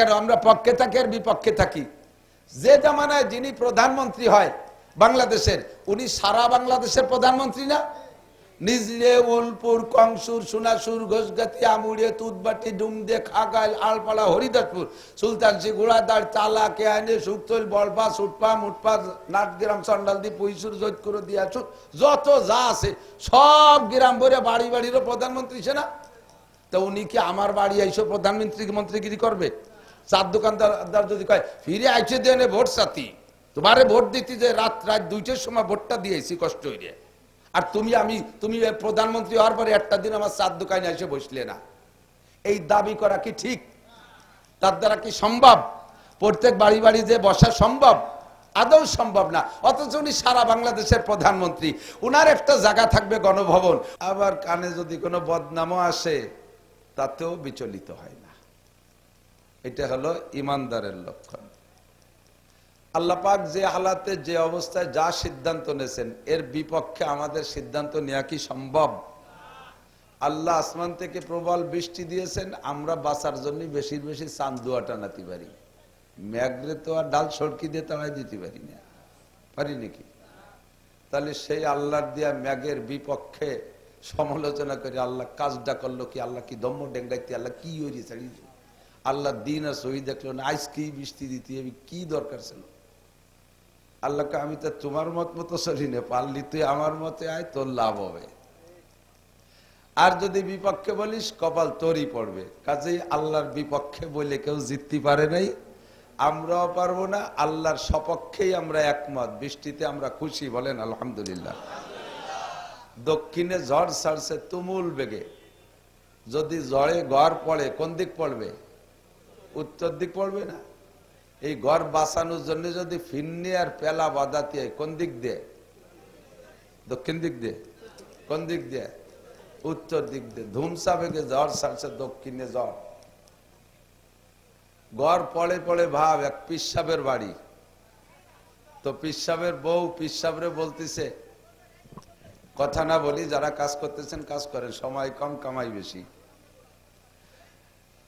আমরা পক্ষে থাকি আর বিপক্ষে থাকি। যে জামানায় যিনি প্রধানমন্ত্রী হয় বাংলাদেশের, উনি সারা বাংলাদেশের প্রধানমন্ত্রী না? নিজলে উলপুর, কংসুর, সোনাসুর, ঘোষগাতি আমুড়িয়ে তুতবাটি, ডুমদে খাগাইল আলপাড়া, হরিদাসপুর সুলতানসি ঘোড়াদার চালা, কেয়ানে, সুক্তল, বলপা, সুটপা, মুটপা, নাটগ্রাম চন্ডালদি পৈশুর জৈতকুর দিয়াছু যত যা আছে, সব গ্রাম ভরে বাড়ি বাড়িরও প্রধানমন্ত্রী সে না? তো উনি কি আমার বাড়ি আইসো প্রধানমন্ত্রী মন্ত্রীগিরি করবে? চার দোকানদার যদি কয়, ফিরে আইসে দেনে ভোট সাথী। তোমারে ভোট দিতে যে রাত রাত দুইটার সময় ভোটটা দিয়েছি কষ্ট হইলে। আর তুমি, আমি, তুমি প্রধানমন্ত্রী হওয়ার পরে একটা দিন আমার চার দোকানে এসে বসলে না। এই দাবি করা কি ঠিক? তার দ্বারা কি সম্ভব? প্রত্যেক বাড়ি বাড়ি যে বসা সম্ভব? আদৌ সম্ভব না। অথচ উনি সারা বাংলাদেশের প্রধানমন্ত্রী। উনার একটা জায়গা থাকবে গণভবন। আবার কানে যদি কোনো বদনামও আসে, তাতেও বিচলিত হয়। এটা হলো ইমানদারের লক্ষণ। আল্লাহ পাক যে হালাতে, যে অবস্থায় যা সিদ্ধান্ত নেছেন এর বিপক্ষে আমাদের সিদ্ধান্ত নেওয়া কি সম্ভব? আল্লাহ আসমান থেকে প্রবল বৃষ্টি দিয়েছেন, আমরা বাঁচার জন্য বেশি বেশি চান দোয়া টানাতে পারি। ম্যাগরে তো আর ডাল সড়কি দিয়ে তাড়াই দিতে পারি না। পারি নাকি? তাহলে সেই আল্লাহর দিয়া ম্যাগের বিপক্ষে সমালোচনা করে আল্লাহ কাজটা করল কি? আল্লাহ কি দম্ম ডেঙ্গাইতে আল্লাহ কি ছাড়িয়েছে? আল্লাহ দিন আর সহি দেখল না। কি বৃষ্টি দিতে হবে, কি দরকার ছিল? আল্লাহকে আমি তো তোমার মত মতো চলি না, পারলি তুই আমার মতে আয়, তোর লাভ হবে। আর যদি বিপক্ষে বলিস, কপাল তোরই পড়বে। কাজেই আল্লাহর বিপক্ষে বলে কেউ জিততে পারে নাই। আমরাও পারব না, আল্লাহর সপক্ষেই আমরা একমত। বৃষ্টিতে আমরা খুশি, বলেন আলহামদুলিল্লাহ। দক্ষিণে ঝড় ছাড়ছে তুমুল বেগে। যদি ঝড়ে ঘর পড়ে, কোন দিক পড়বে? উত্তর দিক পড়বে না। এই ঘর বাঁচানোর জন্য যদি ফিন্নি আর পেলা বাদাতি হয় কোন দিক দিয়ে? দক্ষিণ দিক দিয়ে? কোন দিক দিয়ে? উত্তর দিক দিয়ে। ধুমসা বেগে ঝড় ছাড়ছে দক্ষিণে ঝড়। ঘর পড়ে পড়ে ভাব, এক পিসাবের বাড়ি। তো পিসাবের বউ পিসাবরে বলতেছে, কথা না বলি, যারা কাজ করতেছেন কাজ করেন, সময় কম, কামাই বেশি।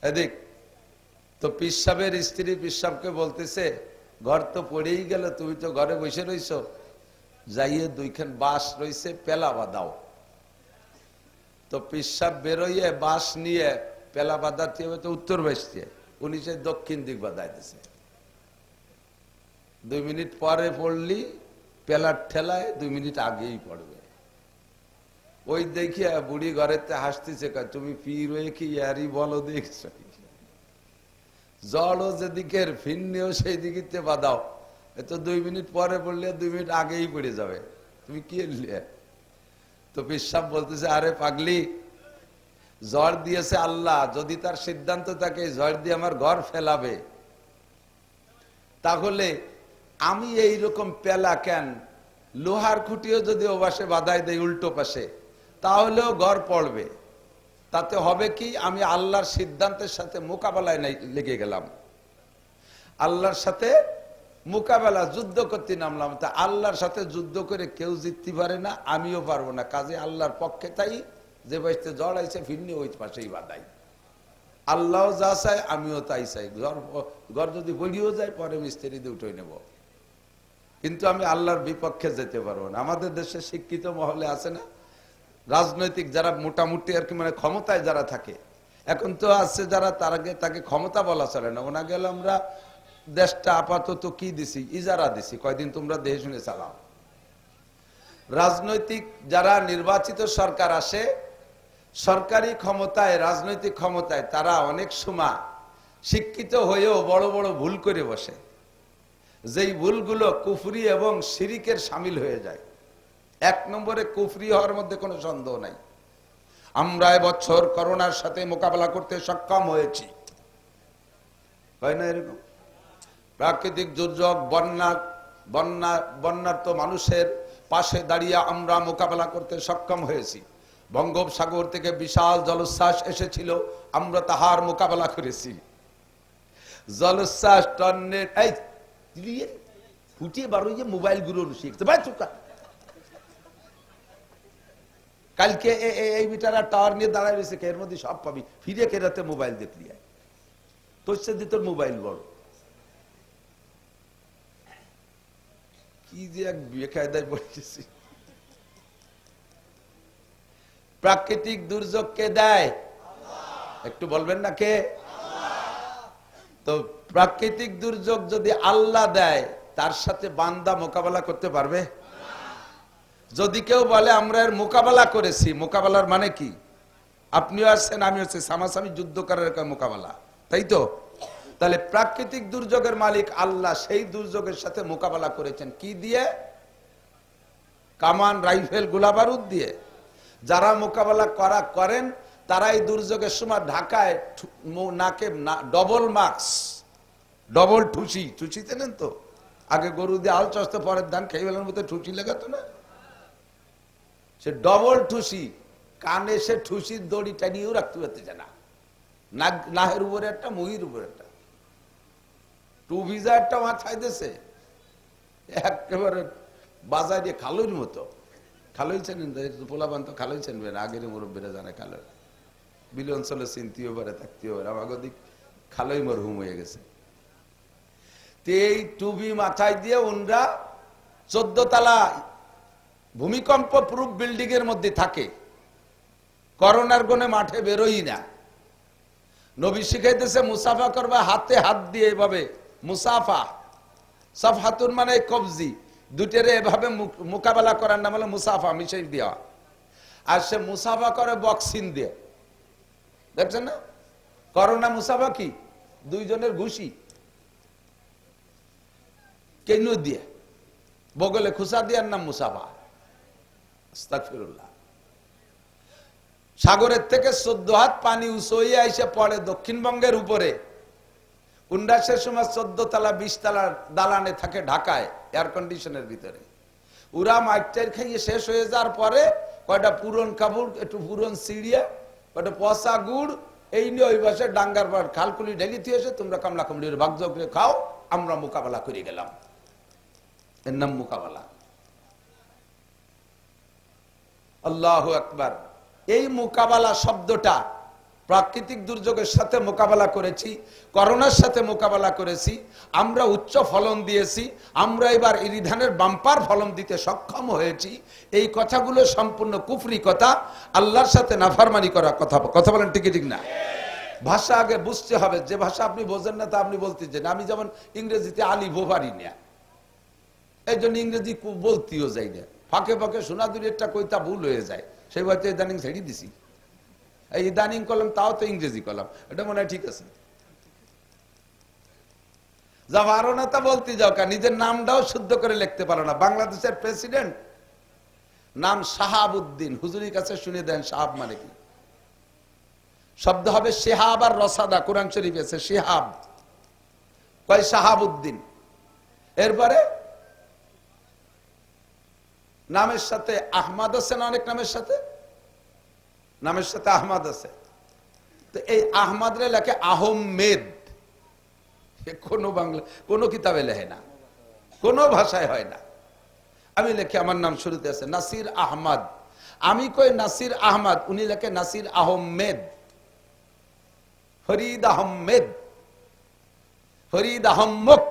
এদিক তো পিসাবের স্ত্রী পিসাবকে বলতেছে, ঘর তো পড়েই গেল, তুমি তো ঘরে বসে রইছ। যাইয়ে দুইখান বাস রইছে, পেলা বাদাও তো পিসাব বেরোইয়ে বাস নিয়ে পেলা বাদাতে হবে, তো উত্তর বাসতে উনি সে দক্ষিণ দিক দিছে। দুই মিনিট পরে পড়লি, পেলার ঠেলায় দুই মিনিট আগেই পড়বে। ওই দেখিয়া বুড়ি ঘরেতে হাসতেছে তুমি পীর হয়ে কি ইয়ারি বলো দেখছ? জলও যেদিকের ফিন্নিও সেই দিকে বাদাও তো দুই মিনিট পরে পড়লে দুই মিনিট আগেই পড়ে যাবে। তুমি কি এলে? তো পিসাব বলতেছে, আরে পাগলি, জ্বর দিয়েছে আল্লাহ, যদি তার সিদ্ধান্ত থাকে জ্বর দিয়ে আমার ঘর ফেলাবে। তাহলে আমি এই রকম পেলা কেন? লোহার খুঁটিও যদি ও পাশে বাধাই দেয় উল্টো পাশে, তাহলেও ঘর পড়বে। তাতে হবে কি, আমি আল্লাহর সিদ্ধান্তের সাথে মোকাবেলায় লেগে গেলাম। আল্লাহর সাথে মোকাবেলা, যুদ্ধ করতে নামলাম। তা আল্লাহর সাথে যুদ্ধ করে কেউ জিততে পারে না, আমিও পারব না। কাজে আল্লাহর পক্ষে তাই, যে বাড়িতে জ্বর আইছে ফিরনি ওই পাশেই বাদাই আল্লাহ যা চায়, আমিও তাই চাই। ঘর ঘর যদি বলিও যায়, পরে মিস্ত্রি দিয়ে উঠে নেব। কিন্তু আমি আল্লাহর বিপক্ষে যেতে পারব না। আমাদের দেশে শিক্ষিত মহলে আছে না? রাজনৈতিক যারা মোটামুটি আর কি মানে ক্ষমতায় যারা থাকে, এখন তো আছে যারা তার আগে তাকে ক্ষমতা বলা চলে না। ওনা গেলে আমরা দেশটা আপাতত কি দিছি? ইজারা দিছি। কয়দিন তোমরা দেহে শুনে চালাও। রাজনৈতিক যারা নির্বাচিত সরকার আসে, সরকারি ক্ষমতায়, রাজনৈতিক ক্ষমতায় তারা অনেক সময় শিক্ষিত হয়েও বড় বড় ভুল করে বসে। যেই ভুলগুলো কুফরি এবং শিরিকের সামিল হয়ে যায়। এক নম্বরে কুফরি হওয়ার মধ্যে কোনো সন্দেহ নাই। আমরা এবছর করোনার সাথে মোকাবেলা করতে সক্ষম হয়েছি। হয় না এরকম? প্রাকৃতিক দুর্যোগ, বন্যা বন্যা বন্যার তো মানুষের পাশে দাঁড়িয়ে আমরা মোকাবেলা করতে সক্ষম হয়েছি। বঙ্গোপসাগর থেকে বিশাল জলোচ্ছ্বাস এসেছিল, আমরা তাহার মোকাবেলা করেছি। জলোচ্ছ্বাস টন্নের এই ফুটিয়ে বারোই যে মোবাইলগুলো শিখতে ভাই চুকা কালকে এই বিটারা টাওয়ার নিয়ে দাঁড়ায় রয়েছে এর মধ্যে সব পাবি। ফিরে কেরাতে মোবাইল দেখলি। তোর সাথে মোবাইল বড়। কি যে এক বেকায়দায় পড়েছি প্রাকৃতিক দুর্যোগ কে দেয়। একটু বলবেন না কে? তো প্রাকৃতিক দুর্যোগ যদি আল্লাহ দেয়, তার সাথে বান্দা মোকাবেলা করতে পারবে? যদি কেউ বলে, আমরা এর মোকাবেলা করেছি মোকাবেলার মানে কি? আপনিও আসছেন আমি হচ্ছে সামাসামি যুদ্ধ করার মোকাবেলা। তাই তো? তাহলে প্রাকৃতিক দুর্যোগের মালিক আল্লাহ সেই দুর্যোগের সাথে মোকাবেলা করেছেন কি দিয়ে? কামান, রাইফেল, গোলাবারুদ দিয়ে। যারা মোকাবেলা করা করেন, তারা এই দুর্যোগের সময় ঢাকায় নাকে ডবল মাস্ক, ডবল ঠুসি। ঠুসি চেনেন তো? আগে গরু দিয়ে আল চস্তে পরের ধান খেয়ে ফেলার মতো ঠুসি লাগাতো না? সে ডবল ঠুসি। কানে সে ঠুসির দড়ি টানিয়েও রাখতে পারতে না। নাহের উপরে একটা, মুহির উপরে একটা। টু ভিজা একটা মাথায় দেশে একেবারে বাজারে খালুর মতো। খালই চেনেন পোলাবান তো খালই চেনবেন আগের মুরব্বীরা জানে খালো বিল অঞ্চলে চিনতেও পারে, থাকতেও পারে। আমাকে দিক খালই মরহুম হয়ে গেছে। তো এই টুবি মাথায় দিয়ে উনরা চোদ্দ তালা ভূমিকম্প প্রুফ বিল্ডিং এর মধ্যে থাকে। করোনার গনে মাঠে বেরোই না। নবী শিখাইতেছে, মুসাফা করবা, হাতে হাত দিয়ে এভাবে মুসাফা। সফহাতুন মানে কবজি। দুটেরে এভাবে মোকাবেলা করার নাম হলো মুসাফা মিশাই দেওয়া আর সে মুসাফা করে বক্সিন দিয়ে। দেখছেন না? করোনা মুসাফা কি? দুইজনের ঘুষি। কেন দিয়ে। বগলে খুসা দিয়ার নাম মুসাফা। সাগরের থেকে চোদ্দ হাত পানি উঁচু এসে পড়ে দক্ষিণবঙ্গের উপরে। উন্ডাসের সময় চোদ্দ তালা, বিশ তালার দালানে থাকে ঢাকায় এয়ার কন্ডিশনের ভিতরে। উরা মাইটার খাইয়ে শেষ হয়ে যাওয়ার পরে কয়টা পুরন কাপড়, একটু পুরন সিঁড়িয়া, কয়টা পচা গুড়, এই নিয়ে ওই পাশে ডাঙ্গার পর খালকুলি ঢেলি দিয়েছে তোমরা কামলা কামড়ির ভাগ্য করে খাও, আমরা মোকাবেলা করে গেলাম। এর নাম মোকাবেলা। আল্লাহ আকবার। এই মোকাবেলা শব্দটা প্রাকৃতিক দুর্যোগের সাথে মোকাবেলা করেছি, করোনার সাথে মোকাবেলা করেছি, আমরা উচ্চ ফলন দিয়েছি, আমরা এবার ইরিধানের বাম্পার ফলন দিতে সক্ষম হয়েছি। এই কথাগুলো সম্পূর্ণ কুফরি কথা, আল্লাহর সাথে নাফারমানি করা কথা। কথা বলেন ঠিক ঠিক না? ভাষা আগে বুঝতে হবে, যে ভাষা আপনি বোঝেন না তা আপনি বলতে চান আমি যেমন ইংরেজিতে আলি ভোভারি না এই জন্য ইংরেজি বলতেও যাই না। ফাঁকে ফাঁকে সোনা একটা কইতা ভুল হয়ে যায়। সেই হয়তো ইদানিং ছেড়ে দিছি। এই ইদানিং কলম, তাও তো ইংরেজি কলম। এটা মনে হয় ঠিক আছে। যা পারো না তা বলতে যাও কা, নিজের নামটাও শুদ্ধ করে লিখতে পারো না। বাংলাদেশের প্রেসিডেন্ট নাম শাহাবুদ্দিন। হুজুরির কাছে শুনে দেন সাহাব মানে কি? শব্দ হবে শেহাব আর রসাদা, কোরআন শরীফ আছে শেহাব। কয় শাহাবুদ্দিন? এরপরে নামের সাথে আহমাদ আছে না অনেক নামের সাথে? নামের সাথে আহমাদ আছে। তো এই আহমাদ রে লেখে আহমেদ। কোনো বাংলা, কোনো কিতাবে লেখে না। কোনো ভাষায় হয় না। আমি লেখি, আমার নাম শুরুতে আছে, নাসির আহমদ। আমি কই নাসির আহমদ, উনি লেখে নাসির আহমেদ। ফরিদ আহমেদ। ফরিদ আহম্মক।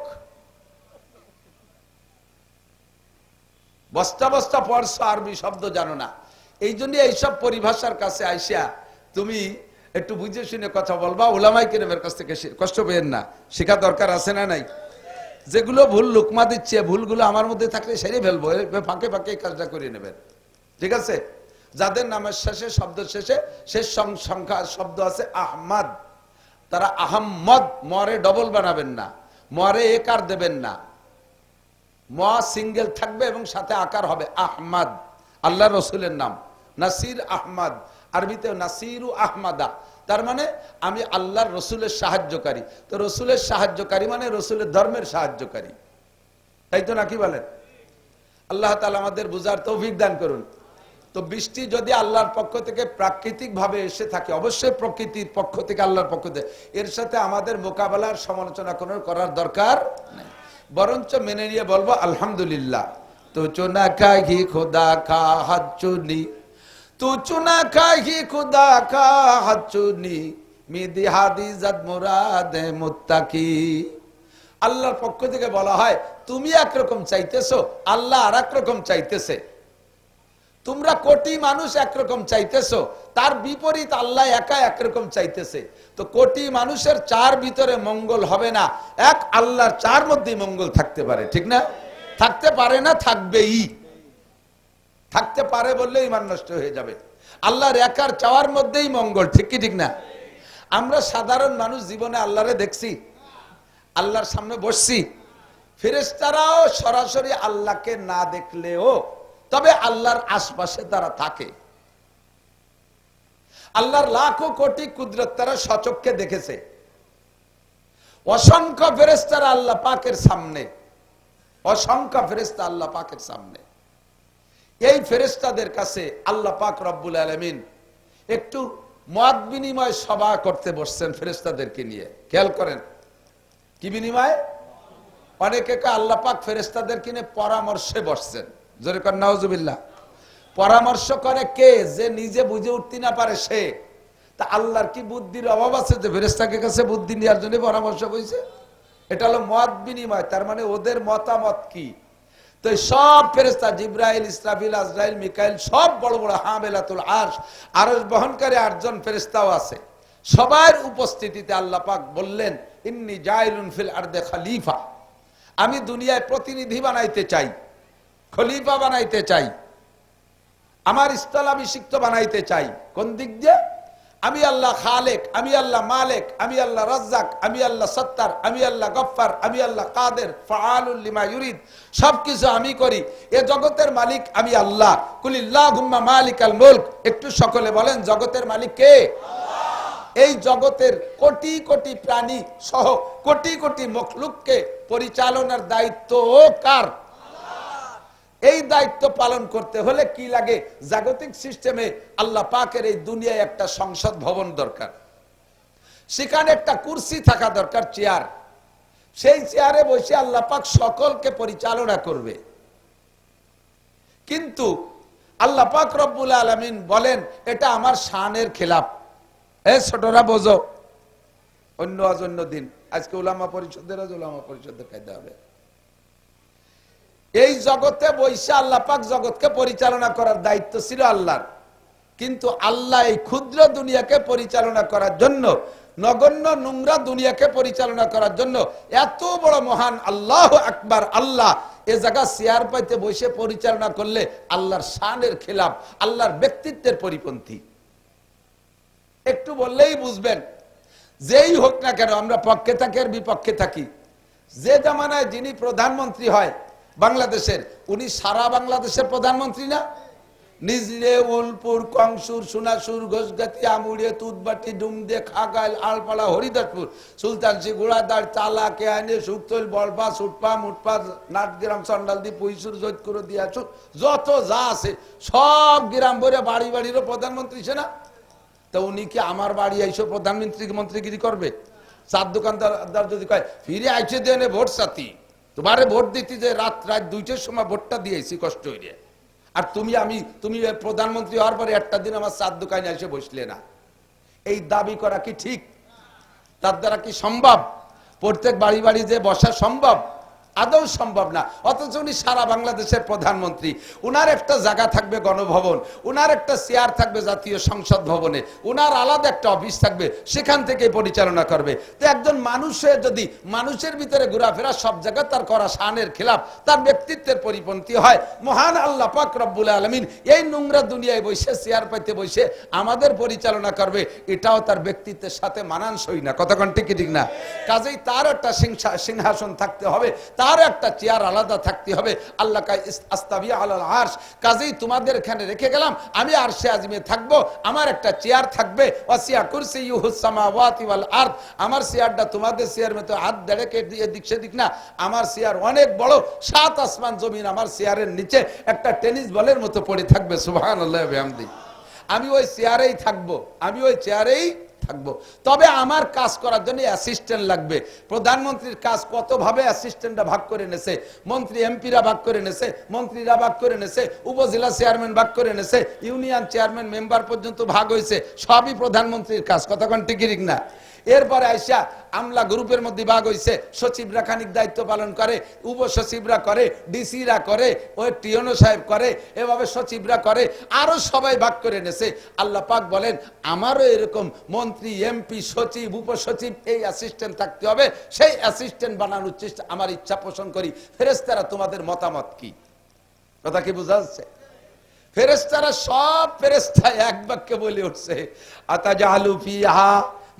বস্তা বস্তা পড়ছো আরবি শব্দ জানো না। এই জন্য এইসব পরিভাষার কাছে আইসা তুমি একটু বুঝে শুনে কথা বলবা, ওলামাই কিরমের কাছ থেকে কষ্ট পেয়েন না। শেখা দরকার আছে না নাই? যেগুলো ভুল লুকমা দিচ্ছে, ভুলগুলো আমার মধ্যে থাকলে সেরে ফেলব ফাঁকে ফাঁকে কাজটা করে নেবেন। ঠিক আছে? যাদের নামের শেষে, শব্দ শেষে, শেষ সংখ্যা শব্দ আছে আহমাদ। তারা আহম্মদ, মরে ডবল বানাবেন না। মরে একার দেবেন না? সিঙ্গেল থাকবে এবং সাথে আকার হবে আহমাদ আল্লাহ রসুলের নাম। নাসির আহমাদ আরবিতে নাসিরু আহমাদা। তার মানে আমি আল্লাহর রসুলের সাহায্যকারী। তো রসুলের সাহায্যকারী মানে রসুলের ধর্মের সাহায্যকারী। তাই তো নাকি বলেন? আল্লাহ তালা আমাদের বুঝার তৌফিক দান করুন। তো বৃষ্টি যদি আল্লাহর পক্ষ থেকে প্রাকৃতিক ভাবে এসে থাকে, অবশ্যই প্রকৃতির পক্ষ থেকে আল্লাহর পক্ষ থেকে। এর সাথে আমাদের মোকাবেলার সমালোচনা করার দরকার নেই। বরঞ্চ মেনে নিয়ে বলব, আলহামদুলিল্লাহ, তো চুনা কাহি খোদা খা হাত চুনি। তু চুনা কাহি খুদা কা হাত চুনি। মিদিহাদি জাদ মুরাদে মুত্তাকি। আল্লাহর পক্ষ থেকে বলা হয়, তুমি একরকম চাইতেছো, আল্লাহ আর একরকম চাইতেছে। তোমরা কোটি মানুষ একরকম চাইতেছো, তার বিপরীত আল্লাহ একা একরকম চাইতেছে। তো কোটি মানুষের চার ভিতরে মঙ্গল হবে না, এক আল্লাহর চার মধ্যেই মঙ্গল থাকতে পারে, ঠিক না? থাকতে পারে না, থাকবেই। থাকতে পারে বললে ইমান নষ্ট হয়ে যাবে। আল্লাহর একার চাওয়ার মধ্যেই মঙ্গল, ঠিক কি ঠিক না? আমরা সাধারণ মানুষ জীবনে আল্লাহরে দেখছি, আল্লাহর সামনে বসছি ফেরেস্তারাও সরাসরি আল্লাহকে না দেখলেও তবে আল্লাহর আশপাশে তারা থাকে। আল্লাহর লাখো কোটি কুদরত তারা সচক্ষে দেখেছে। অসংখ্য ফেরেস্তারা আল্লাহ পাকের সামনে, অসংখ্য ফেরেস্তা আল্লাহ পাকের সামনে। এই ফেরেস্তাদের কাছে আল্লাহ পাক রব্বুল আলমিন একটু মত বিনিময় সভা করতে বসছেন ফেরেস্তাদেরকে নিয়ে। খেয়াল করেন, কি বিনিময়? অনেকে আল্লাহ পাক ফেরেস্তাদের কিনে পরামর্শে বসছেন। জোরে কর নাউজুবিল্লাহ। পরামর্শ করে কে? যে নিজে বুঝে উঠতে না পারে সে। তা আল্লাহর কি বুদ্ধির অভাব আছে যে ফেরেস্তাকে কাছে বুদ্ধি নেওয়ার জন্য পরামর্শ বইছে এটা হলো মত বিনিময়, তার মানে ওদের মতামত কি? তো সব ফেরেস্তা জিব্রাইল, ইসরাফিল, আজরাইল, মিকাইল, সব বড় বড় হামেলাতুল আরশ আরশ বহনকারী আটজন ফেরেস্তাও আছে। সবার উপস্থিতিতে আল্লাহ পাক বললেন, ইন্নি জাইলুন ফিল আরদে খলিফা। আমি দুনিয়ায় প্রতিনিধি বানাইতে চাই। খলিফা বানাইতে চাই। আমার স্থলাভিষিক্ত বানাইতে চাই। কোন দিক দিয়ে? আমি আল্লাহ খালেক, আমি আল্লাহ মালেক, আমি আল্লাহ রাজ্জাক, আমি আল্লাহ সত্তার, আমি আল্লাহ গফ্ফার, আমি আল্লাহ কাদের, ফাআলুল লিমা ইউরিদ। সবকিছু আমি করি। এ জগতের মালিক আমি আল্লাহ। কুলিল্লাহুম্মা মালিকাল মুলক। একটু সকলে বলেন, জগতের মালিক কে? এই জগতের কোটি কোটি প্রাণী সহ কোটি কোটি মখলুককে পরিচালনার দায়িত্ব ও কার? এই দায়িত্ব পালন করতে হলে কি লাগে? জাগতিক সিস্টেমে আল্লাহ পাকের এই দুনিয়ায় একটা সংসদ ভবন দরকার। সেখানে একটা কুর্সি থাকা দরকার, চেয়ার। সেই চেয়ারে বসে আল্লাহ পাক সকলকে পরিচালনা করবে। কিন্তু আল্লাহ পাক রব্বুল আলমিন বলেন, এটা আমার শানের খেলাপ এ ছোটরা, বোঝো। অন্য আজ অন্য দিন। আজকে উলামা পরিষদের, আজ উলামা পরিষদের খাইতে হবে। এই জগতে বৈশা আল্লাহ পাক জগৎকে পরিচালনা করার দায়িত্ব ছিল আল্লাহর। কিন্তু আল্লাহ এই ক্ষুদ্র দুনিয়াকে পরিচালনা করার জন্য, নগণ্য নোংরা দুনিয়াকে পরিচালনা করার জন্য এত বড় মহান আল্লাহ আকবার আল্লাহ এ জায়গা চেয়ার পাইতে বসে পরিচালনা করলে আল্লাহর শানের খেলাফ, আল্লাহর ব্যক্তিত্বের পরিপন্থী। একটু বললেই বুঝবেন, যেই হোক না কেন আমরা পক্ষে থাকি আর বিপক্ষে থাকি। যে জামানায় যিনি প্রধানমন্ত্রী হয় বাংলাদেশের, উনি সারা বাংলাদেশের প্রধানমন্ত্রী না? নিজলে উলপুর, কংসুর, সোনাসুর, ঘোষগাতি আমুড়িয়ে তুতবাটি ডুমদে খাগাইল আলপাড়া, হরিদাসপুর সুলতানসি গুড়াদার, চালা, কেয়ানে, সুক্তল, বলপা, সুটপা, মুটপা, নাটগ্রাম চন্ডালদি পুইসুর জৈতকুর দিয়াছু যত যা আছে, সব গ্রাম ভরে বাড়ি বাড়িরও প্রধানমন্ত্রী সে না? তা উনি কি আমার বাড়ি আইসো প্রধানমন্ত্রী, মন্ত্রীগিরি করবে? চার দোকানদার যদি কয়, ফিরে আইসে দেনে ভোট সাথী। তোমারে ভোট দিতে যে রাত রাত দুইটার সময় ভোটটা দিয়েছি কষ্ট হইলে। আর তুমি, আমি, তুমি প্রধানমন্ত্রী হওয়ার পরে একটা দিন আমার চার দোকানে এসে বসলে না। এই দাবি করা কি ঠিক? তার দ্বারা কি সম্ভব? প্রত্যেক বাড়ি বাড়ি যে বসা সম্ভব? আদৌ সম্ভব না। অথচ উনি সারা বাংলাদেশের প্রধানমন্ত্রী। উনার একটা জায়গা থাকবে গণভবন, উনার একটা চেয়ার থাকবে জাতীয় সংসদ ভবনে, উনার আলাদা একটা অফিস থাকবে, সেখান থেকে পরিচালনা করবে। তো একজন মানুষের যদি মানুষের ভিতরে ঘোরাফেরা সব জায়গায় তার করা শানের খেলাফ, তার ব্যক্তিত্বের পরিপন্থী হয়, মহান আল্লাহ পাক রব্বুল আলমিন এই নোংরা দুনিয়ায় বসে চেয়ার পাইতে বসে আমাদের পরিচালনা করবে, এটাও তার ব্যক্তিত্বের সাথে মানানসই না। কতক্ষণ ঠিক ঠিক না? কাজেই তার একটা সিংহাসন থাকতে হবে, তার একটা চেয়ার আলাদা থাকতে হবে। আল্লাহ আস্তাবিয়া আল্লাহ কাজেই তোমাদের এখানে রেখে গেলাম, আমি আরশে আজমে থাকব, আমার একটা চেয়ার থাকবে। আমার চেয়ারটা তোমাদের চেয়ার মতো হাত দেড়ে কে এদিক সেদিক না। আমার চেয়ার অনেক বড়, সাত আসমান জমিন আমার চেয়ারের নিচে একটা টেনিস বলের মতো পড়ে থাকবে। সুবহানাল্লাহ, বিহামদি। আমি ওই চেয়ারেই থাকব, আমি ওই চেয়ারেই থাকব। তবে আমার কাজ করার জন্য অ্যাসিস্ট্যান্ট লাগবে। প্রধানমন্ত্রীর কাজ কতভাবে অ্যাসিস্ট্যান্টরা ভাগ করে নেছে, মন্ত্রী, এমপিরা ভাগ করে নেছে, মন্ত্রীরা ভাগ করে নেছে, উপজেলা চেয়ারম্যান ভাগ করে নেছে ইউনিয়ন চেয়ারম্যান মেম্বার পর্যন্ত ভাগ হয়েছে, সবই প্রধানমন্ত্রীর কাজ। কতক্ষণ টিকিরিক না? এরপরে আইসা আমলা গ্রুপের মধ্যে ভাগ হয়েছে সচিবরা খানিক দায়িত্ব পালন করে, উপসচিবরা করে, ডিসিরা করে ওই টিওনো সাহেব করে, এভাবে সচিবরা করে, আরও সবাই ভাগ করে নেছে। আল্লাহ পাক বলেন, আমারও এরকম মন্ত্রী এমপি সচিব, উপসচিব, এই অ্যাসিস্ট্যান্ট থাকতে হবে। সেই অ্যাসিস্ট্যান্ট বানানোর চেষ্টা আমার ইচ্ছা পোষণ করি। ফেরেস্তারা তোমাদের মতামত কি? কথা কি বোঝা যাচ্ছে? ফেরেস্তারা সব ফেরেস্তা এক বাক্যে বলে উঠছে ফিহা,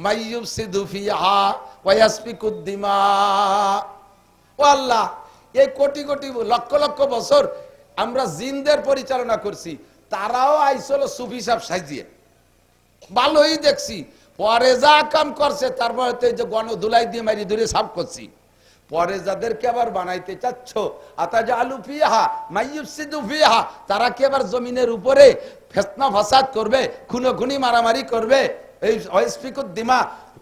মাইয়ুফসিদু ফিহা ওয়া ইয়াসফিকুদ দিমা ও আল্লাহ, এই কোটি কোটি লক্ষ লক্ষ বছর আমরা জিনদের পরিচালনা করছি, তারাও আইসলো সুফি সাহেব সাজিয়ে। ভালোই দেখছি পরে যা কাম করছে তারপরে তো এই যে গণ ধুলাই দিয়ে মারি ধরে সাফ করছি। পরে যাদেরকে আবার বানাইতে চাচ্ছ আতা যে আলু ফিহা মাইয়ুফসিদু ফিহা, তারা কি আবার জমিনের উপরে ফেসনা ফাসাদ করবে খুনো খুনি মারামারি করবে? এই অস্পিকুর দিমা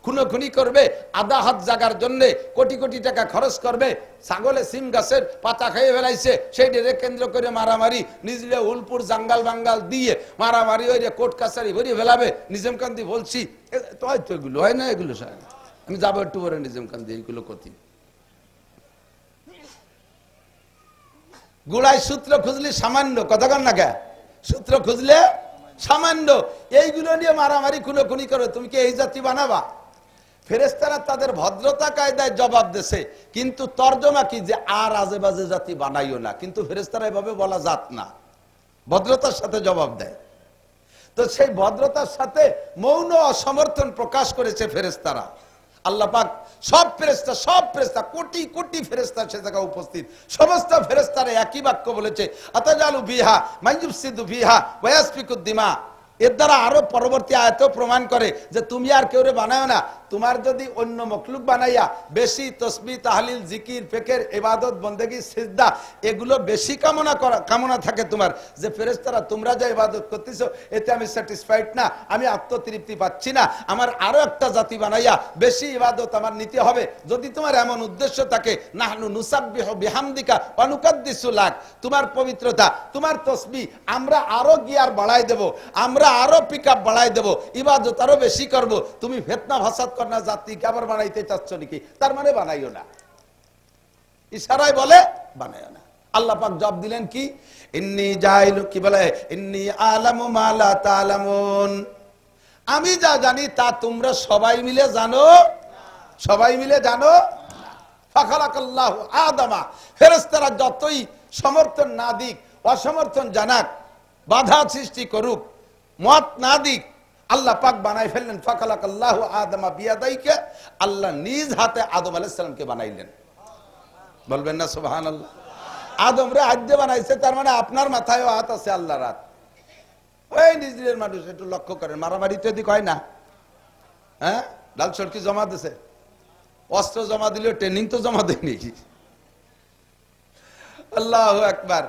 খুনোখুনি করবে, আধা হাত জাগার জন্য কোটি কোটি টাকা খরচ করবে, ছাগলে সিম গাছের পাতা খেয়ে ফেলাইছে সেই সেইটারে কেন্দ্র করে মারামারি, নিজে উলপুর জাঙ্গাল বাঙ্গাল দিয়ে মারামারি ওই রে কোর্ট কাছারি ভরিয়ে ফেলাবে, নিজামকান্দি বলছি। তো হয়তো এগুলো, হয় না এগুলো আমি যাব একটু পরে নিজামকান্দি, এইগুলো কথি গুড়াই সূত্র খুঁজলে সামান্য কতক্ষণ না কে? সূত্র খুঁজলে সামান্য, এইগুলো নিয়ে মারামারি, খুনোখুনি করে, তুমি কি এই জাতি বানাবা? ফেরেস্তারা তাদের ভদ্রতা কায়দায় জবাব দেছে। কিন্তু তর্জমা কি যে আর আজে বাজে জাতি বানাইও না? কিন্তু ফেরেস্তারা এভাবে বলা জাত না। ভদ্রতার সাথে জবাব দেয়। তো সেই ভদ্রতার সাথে মৌন অসমর্থন প্রকাশ করেছে ফেরেস্তারা আল্লাহ পাক সব ফেরেস্তা সব ফেরেস্তা কোটি কোটি ফেরেস্তা সে জায়গায় উপস্থিত। সমস্ত ফেরেস্তারা একই বাক্য বলেছে, আতাজালু বিহা মাইজুবসিদু বিহা ওয়াসফিকুদ্দিমা এর দ্বারা আরও পরবর্তী আয়ত প্রমাণ করে যে তুমি আর কেউ বানায় না। তোমার যদি অন্য মখলুক বানাইয়া বেশি তসবি, তাহলিল, জিকির, ফেকের এবাদত বন্দেগী, সিজদা, এগুলো বেশি কামনা করা কামনা থাকে তোমার। যে ফেরেস্তারা তোমরা যা ইবাদত করতেছো, এতে আমি স্যাটিসফাইড না, আমি আত্মতৃপ্তি পাচ্ছি না। আমার আরও একটা জাতি বানাইয়া বেশি ইবাদত আমার নিতে হবে। যদি তোমার এমন উদ্দেশ্য থাকে, নাহনু নুসাব্বিহু বিহামদিকা ওয়া নুকাদ্দিসু লাক। তোমার পবিত্রতা, তোমার তসবি, আমরা আরও গিয়ার বাড়াই দেব, আমরা আরও পিকআপ বাড়াই দেব, ইবাদত আরও বেশি করব। তুমি ফেতনা ভাসাদ কর না জাতি আবার বানাইতে চাচ্ছ নাকি? তার মানে বানাইও না। ইশারায় বলে, বানাইও না। আল্লাহ পাক জবাব দিলেন কি? ইন্নি জাইলু কি বলে? ইন্নি আলামু মালা তালামুন। আমি যা জানি তা তোমরা সবাই মিলে জানো? সবাই মিলে জানো? আদামা। ফেরেশতারা যতই সমর্থন না দিক, অসমর্থন জানাক, বাধা সৃষ্টি করুক, মত না দিক আল্লাহ পাক বানাই ফেললেন, ফাখালাকাল্লাহ আদামা বিয়াদাইকে, আল্লাহ নিজ হাতে আদম আলাইহিস সালামকে বানাইলেন। বলবেন না, সুবহানাল্লাহ। আদম রে আদ্য বানাইছে, তার মানে আপনার মাথায়ও হাত আছে আল্লাহর হাত। ওই নিজের মানুষ, একটু লক্ষ্য করেন মারামারি তো এদিক হয় না। হ্যাঁ? লাল সড়কি জমা দিছে। অস্ত্র জমা দিলেও ট্রেনিং তো জমা দেয়নি। আল্লাহ একবার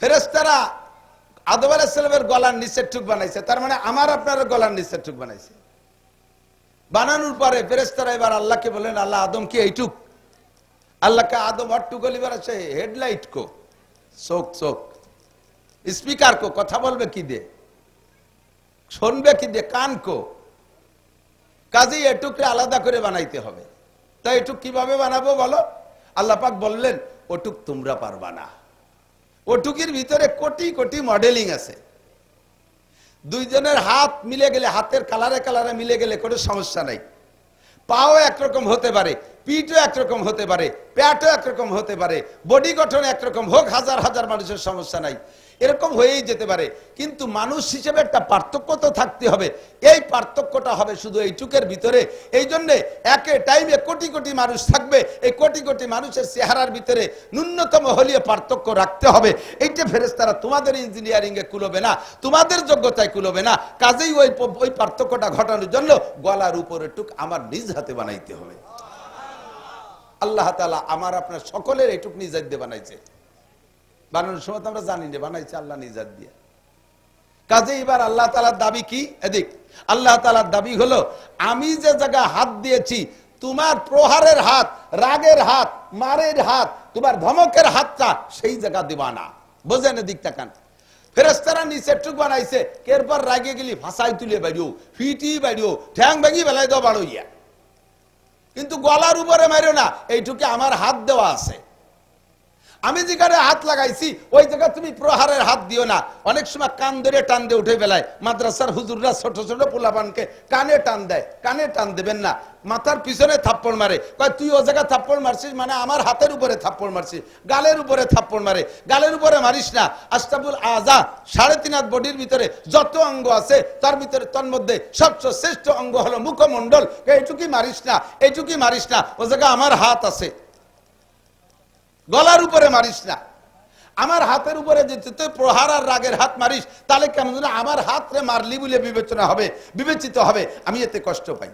ফেরেস্তারা আদম আলাইসালামের গলার নিচের ঠুক বানাইছে। তার মানে আমার আপনার গলার নিচের ঠুক বানাইছে। বানানোর পরে ফেরেস্তারা এবার আল্লাহকে বলেন আল্লাহ আদম কি এইটুক? আল্লাহকে আদম অট্টু গলিবার আছে হেডলাইট কো, চোখ চোখ। স্পিকার কো, কথা বলবে কি দে শুনবে কি দে কান কো। কাজেই এটুকরে আলাদা করে বানাইতে হবে। তাই এটুক কীভাবে বানাবো বলো? আল্লাহ পাক বললেন, ওটুক তোমরা পারবা না। ওটুকির ভিতরে কোটি কোটি মডেলিং আছে। দুইজনের হাত মিলে গেলে, হাতের কালারে কালারে মিলে গেলে কোনো সমস্যা নাই। পাও একরকম হতে পারে, পিঠও একরকম হতে পারে, প্যাটও একরকম হতে পারে, বডি গঠন একরকম হোক, হাজার হাজার মানুষের সমস্যা নাই। এরকম হয়েই যেতে পারে। কিন্তু মানুষ হিসেবে একটা পার্থক্য তো থাকতে হবে। এই পার্থক্যটা হবে শুধু এইটুকের ভিতরে। এই জন্যে একে টাইমে কোটি কোটি মানুষ থাকবে। এই কোটি কোটি মানুষের চেহারার ভিতরে ন্যূনতম হলিয়ে পার্থক্য রাখতে হবে। এইটা ফেরেস্তারা তোমাদের ইঞ্জিনিয়ারিং এ কুলোবে না। তোমাদের যোগ্যতায় কুলোবে না। কাজেই ওই ওই পার্থক্যটা ঘটানোর জন্য গলার উপরে টুক আমার নিজ হাতে বানাইতে হবে। আল্লাহ তালা আমার আপনার সকলের এইটুক নিজাত দিয়ে বানাইছে। বানানোর সময় তো আমরা জানি না বানাইছে আল্লাহ নিজাত দিয়ে। কাজে এবার আল্লাহ তালার দাবি কি? এদিক, আল্লাহ তালার দাবি হলো, আমি যে জায়গায় হাত দিয়েছি, তোমার প্রহারের হাত, রাগের হাত, মারের হাত, তোমার ধমকের হাতটা সেই জায়গা দিবা না। বোঝেন এদিক তাকান ফেরেস্তারা নিচে টুক বানাইছে, এরপর রাগে গেলি ভাষাই তুলে বাড়িও, ফিটি বাড়িও, ঠ্যাং ভেঙি বেলায় দাও বাড়ইয়া। কিন্তু গলার উপরে মারো না, এইটুকু আমার হাত দেওয়া আছে। আমি যেখানে হাত লাগাইছি, ওই জায়গা তুমি প্রহারের হাত দিও না। অনেক সময় কান ধরে টান দিয়ে উঠে বেলায় মাদ্রাসার হুজুররা ছোট ছোট পোলাপানকে কানে টান দেয়, কানে টান দেবেন না। মাথার পিছনে থাপ্পড় মারে। কয়, তুই ও জায়গা থাপ্পড় মারছিস মানে আমার হাতের উপরে থাপ্পড় মারছিস, গালের উপরে থাপ্পড় মারে। গালের উপরে মারিস না। আস্তাবুল আজা সাড়ে তিন হাত বডির ভিতরে যত অঙ্গ আছে, তার ভিতরে, তার মধ্যে সবচেয়ে শ্রেষ্ঠ অঙ্গ হলো মুখমণ্ডল। এইটুকুই মারিস না, এইটুকুই মারিস না। ও জায়গা আমার হাত আছে। গলার উপরে মারিস না। আমার হাতের উপরে যেতে তুই প্রহার আর রাগের হাত মারিস, তাহলে কেমন আমার হাত রে মারলি বলে বিবেচনা হবে, বিবেচিত হবে। আমি এতে কষ্ট পাই।